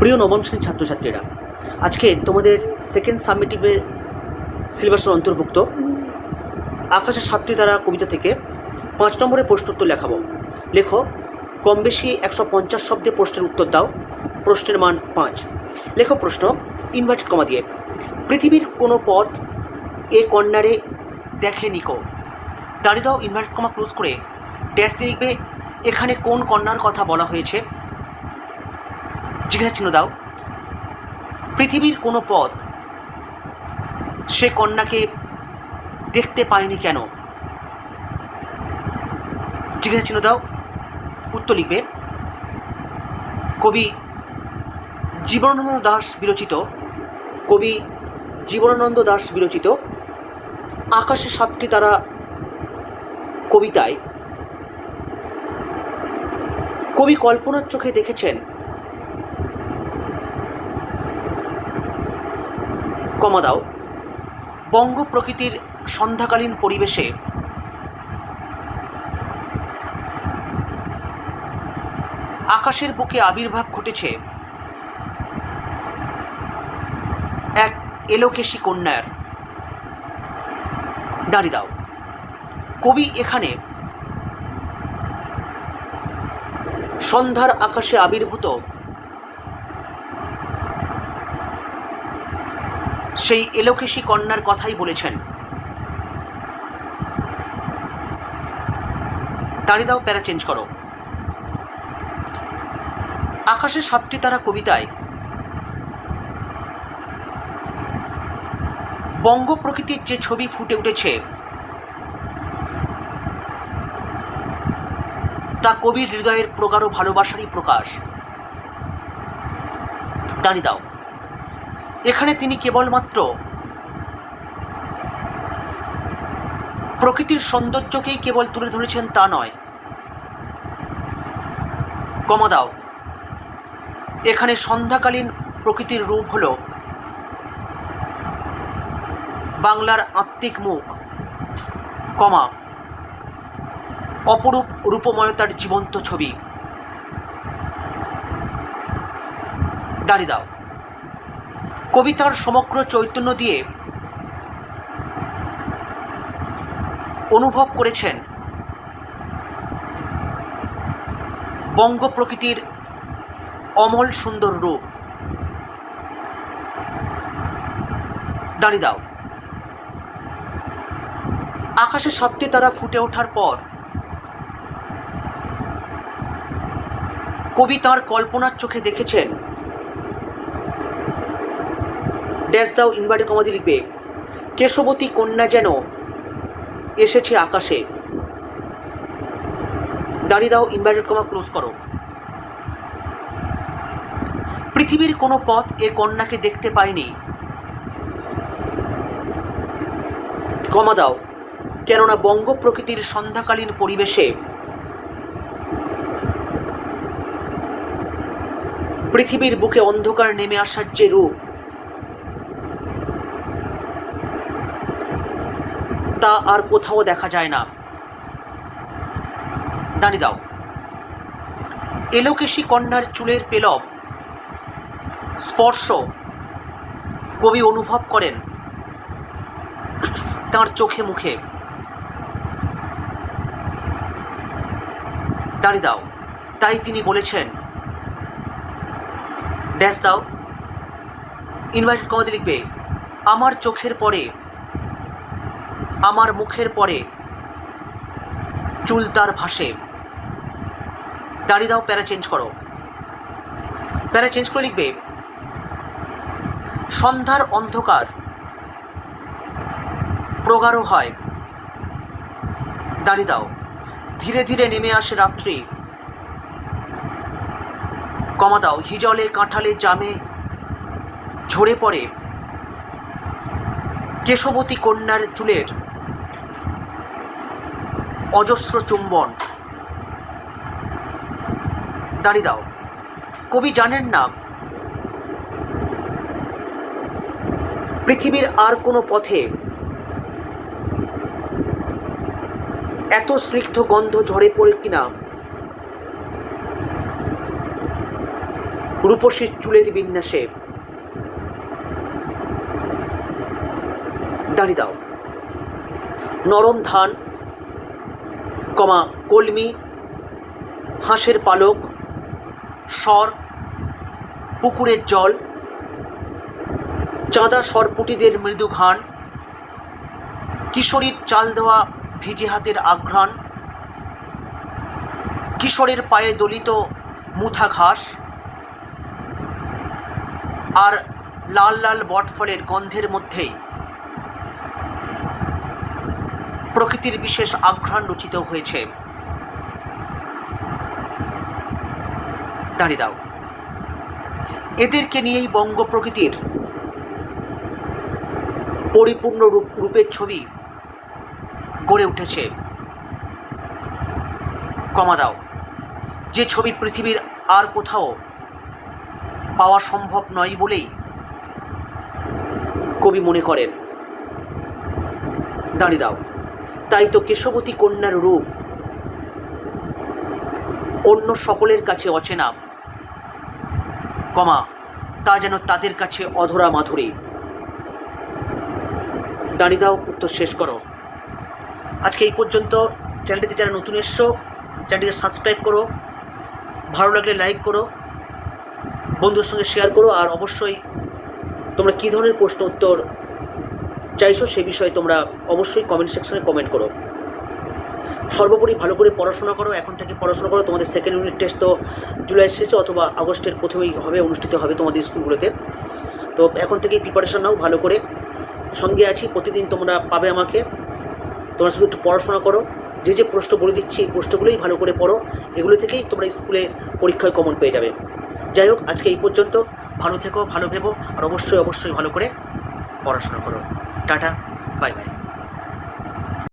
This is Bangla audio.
প্রিয় নবম শ্রেণির ছাত্রছাত্রীরা, আজকে তোমাদের সেকেন্ড সাবমিটিভের সিলেবাসের অন্তর্ভুক্ত। আকাশের সাতটি দ্বারা কবিতা থেকে পাঁচ নম্বরের প্রশ্নোত্তর লেখাবো। লেখো, কম বেশি একশো পঞ্চাশ শব্দে প্রশ্নের উত্তর দাও, প্রশ্নের মান পাঁচ। লেখো প্রশ্ন ইনভার্টেড কমা দিয়ে, পৃথিবীর কোনো পথ এ কর্নারে দেখে নিকো দাঁড়িয়ে দাও ইনভার্টেড কমা ক্লোজ করে ড্যাশ দিয়ে লিখবে, এখানে কোন কন্যার কথা বলা হয়েছে? জিজ্ঞাসা চিহ্ন দাও। পৃথিবীর কোনো পথ সে কন্যাকে দেখতে পায়নি কেন? জিজ্ঞাসা চিহ্ন দাও। উত্তর লিখবে, কবি জীবনানন্দ দাস বিরচিত, কবি জীবনানন্দ দাস বিরচিত, আকাশে সাতটি তারা কবিতায় কবি কল্পনার চোখে দেখেছেন কমা দাও। বঙ্গ প্রকৃতির সন্ধ্যাকালীন পরিবেশে আকাশের বুকে আবির্ভাব ঘটেছে এক এলোকেশী কন্যার। দাঁড়ি দাও। কবি এখানে সন্ধ্যার আকাশে আবির্ভূত সেই এলোকেশী কন্যার কথাই বলেছেন। দাঁড়িয়ে দাও, প্যারা চেঞ্জ করো। আকাশে সাতটি তারা কবিতায় বঙ্গ প্রকৃতির যে ছবি ফুটে উঠেছে, তা কবির হৃদয়ের প্রগাঢ় ভালোবাসারই প্রকাশ। দাঁড়িয়ে দাও। এখানে তিনি কেবলমাত্র প্রকৃতির সৌন্দর্যকেই কেবল তুলে ধরেছেন তা নয়। কমা দাও। এখানে সন্ধ্যাকালীন প্রকৃতির রূপ হল বাংলার আত্মিক মুখ। কমা, অপরূপ রূপময়তার জীবন্ত ছবি। দাঁড়িয়ে দাও। কবিতার সমগ্র চৈতন্য দিয়ে অনুভব করেছেন বঙ্গ প্রকৃতির অমল সুন্দর রূপ। দাঁড়িয়ে দাও। আকাশে সাতটি তারা ফুটে ওঠার পর কবি তাঁর কল্পনার চোখে দেখেছেন ড্যাশ দাও ইনভার্টেড কমাদি লিখবে, কেশবতী কন্যা যেন এসেছে আকাশে। দাঁড়িয়ে দাও ইনভার্টেড কমা ক্লোজ করো। পৃথিবীর কোনো পথ এ কন্যাকে দেখতে পায়নি। কমা দাও, কেননা বঙ্গ প্রকৃতির সন্ধ্যাকালীন পরিবেশে পৃথিবীর বুকে অন্ধকার নেমে আসার যে রূপ তা আর কোথাও দেখা যায় না। দাঁড়িয়ে দাও। এলোকেশী কন্যার চুলের পেলব, স্পর্শ কবি অনুভব করেন তার চোখে মুখে। দাঁড়িয়ে দাও, তাই তিনি বলেছেন ড্যাশ দাও, ইনভাইটেড কমাতে লিখবে, আমার চোখের পরে আমার মুখের পরে চুল তার ভাসে। দাঁড়িয়ে দাও, প্যারা চেঞ্জ করো। প্যারা চেঞ্জ করে লিখবে, সন্ধ্যার অন্ধকার প্রগাঢ় হয়। দাঁড়িয়ে দাও। ধীরে ধীরে নেমে আসে রাত্রি। কমা দাও। হিজলে, কাঁঠালে, জামে ঝরে পড়ে। কেশবতী কন্যার চুলের অজস্র চুম্বন। দাঁড়িয়ে দাও। কবি জানেন না, পৃথিবীর আর কোনো পথে এত স্নিগ্ধ গন্ধ ঝরে পড়ে কিনা? রূপসীর চুলের বিন্যাসে। দাঁড়িয়ে দাও। নরম ধান কমা কলমি, হাঁসের পালক, সর, পুকুরের জল, চাঁদা সরপুটিদের মৃদু ঘান কিশোরীর চাল দেওয়া ভিজে হাতের আঘ্রাণ, কিশোরের পায়ে দলিত মুথা ঘাস, আর লাল লাল বটফলের গন্ধের মধ্যেই প্রকৃতির বিশেষ আঘ্রাণ রচিত হয়েছে। দাঁড়িয়ে দাও। এদেরকে নিয়েই বঙ্গ প্রকৃতির পরিপূর্ণ রূপ, রূপের ছবি গড়ে উঠেছে। কমা দাও। যে ছবি পৃথিবীর আর কোথাও পাওয়া সম্ভব নয় বলেই কবি মনে করেন। দাঁড়িয়ে দাও। তাই তো কেশবতী কন্যার রূপ। অন্য সকলের কাছে অচেনা। কমা, তা যেন তাদের কাছে অধরা মাধুরী। দাঁড়িয়ে দাও, উত্তর শেষ করো। আজকে এই পর্যন্ত। চ্যানেলটিতে যারা নতুন এসছো, চ্যানেলটিকে সাবস্ক্রাইব করো। ভালো লাগলে লাইক করো। বন্ধুর সঙ্গে শেয়ার করো। আর অবশ্যই তোমরা কী ধরনের প্রশ্ন উত্তর চাইছো সে বিষয়ে তোমরা অবশ্যই কমেন্ট সেকশনে কমেন্ট করো। সর্বোপরি ভালো করে পড়াশোনা করো, এখন থেকে পড়াশোনা করো। তোমাদের সেকেন্ড ইউনিট টেস্ট তো জুলাই শেষে অথবা আগস্টের প্রথমেই হবে, অনুষ্ঠিত হবে তোমাদের স্কুলগুলোতে। তো এখন থেকেই প্রিপারেশান নাও ভালো করে। সঙ্গে আছি, প্রতিদিন তোমরা পাবে আমাকে। তোমরা শুধু একটু পড়াশোনা করো। যে যে প্রশ্ন বলে দিচ্ছি, এই প্রশ্নগুলোই ভালো করে পড়ো। এগুলো থেকেই তোমরা স্কুলে পরীক্ষায় কমন পেয়ে যাবে। যাই হোক, আজকে এই পর্যন্ত। ভালো থেকো, ভালো ভেবো, আর অবশ্যই অবশ্যই ভালো করে পড়াশোনা করো। Tata bye bye